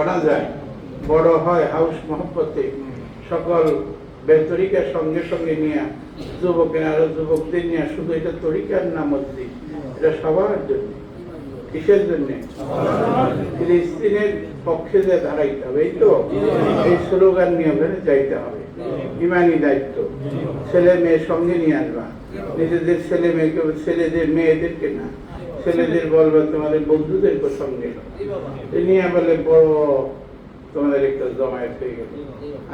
করা যায়। বড় হয় হাউস মহব্বতে। সকল বেতরিকার সঙ্গে সঙ্গে নিয়ে, যুবকের আরও যুবকদের নিয়ে, শুধু এটা তরিকার নাম এটা সবার জন্য। কিসের জন্য? ফিলিস্তিনের পক্ষে যে দাঁড়াইতে হবে, এই তো? এই স্লোগান নিয়ে যাইতে হবে। ইমানি দায়িত্ব। ছেলে মেয়ে সঙ্গে নিয়ে আসবা। নিজেদের ছেলে মেয়েকে, ছেলেদের মেয়েদেরকে না। ছেলেদের বলবা তোমাদের বন্ধুদের প্রসঙ্গে। নিয়ে বলে বড় তোমাদের একটা জমায়েত হয়ে গেল।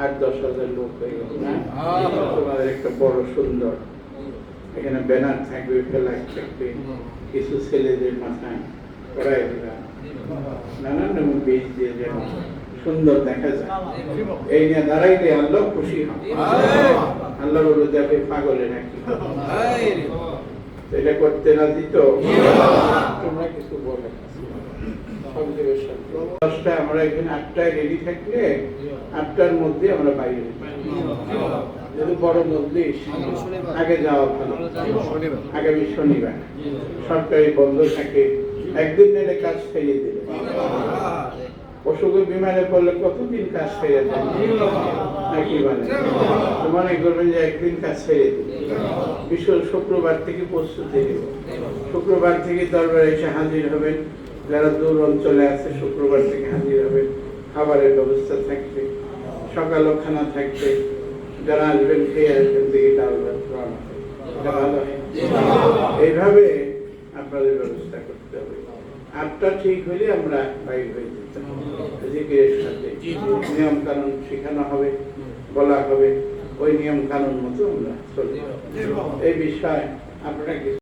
আট, দশ হাজার লোক হয়ে গেল তোমাদের একটা বড় সুন্দর। এখানে ব্যানার থাকবে ফেলাক থাকবে, কিছু ছেলেদের মাথায় করাই নানান রকম বীজ দিয়ে যেন সুন্দর দেখা যায়। এই নিয়ে দাঁড়াইলে আল্লাহ খুশি হন। আল্লাহ বলে যাবে পাগলে নাকি। এটা করতে রাজি তো তোমরা কিছু বলে। দশটা, আমরা এখানে আটটায় রেডি থাকলে আটটার মধ্যে আমরা বাইরে। যেহেতু বড় মজলিস, আগে যাওয়া ভালো। আগামী শনিবার। সরকারি বন্ধ থাকে। একদিন এলে কাজ ফেরিয়ে দিলে অসুখে বিমানে পড়লে কতদিন কাজ ফেরে নাকি মানে করবেন যে একদিন কাজ ফেরে দিবে বিশ্ব শুক্রবার থেকে প্রস্তুতি নেব শুক্রবার থেকে দরবারে এসে হাজির হবেন। যারা দূর অঞ্চলে আছে, শুক্রবার থেকে হাজির হবেন। খাবারের ব্যবস্থা থাকবে। সকালও খানা থাকবে। যারা আসবেন, খেয়ে আসবেন দিকে ডাল হবে। এইভাবে আপনাদের ব্যবস্থা করতে হবে। আটটা ঠিক হলে আমরা বাইর হয়ে যেতাম জিকিরের সাথে নিয়ম কানুন শেখানো হবে বলা হবে ওই নিয়ম কানুন মতো আমরা চলবো। এই বিষয়ে আপনারা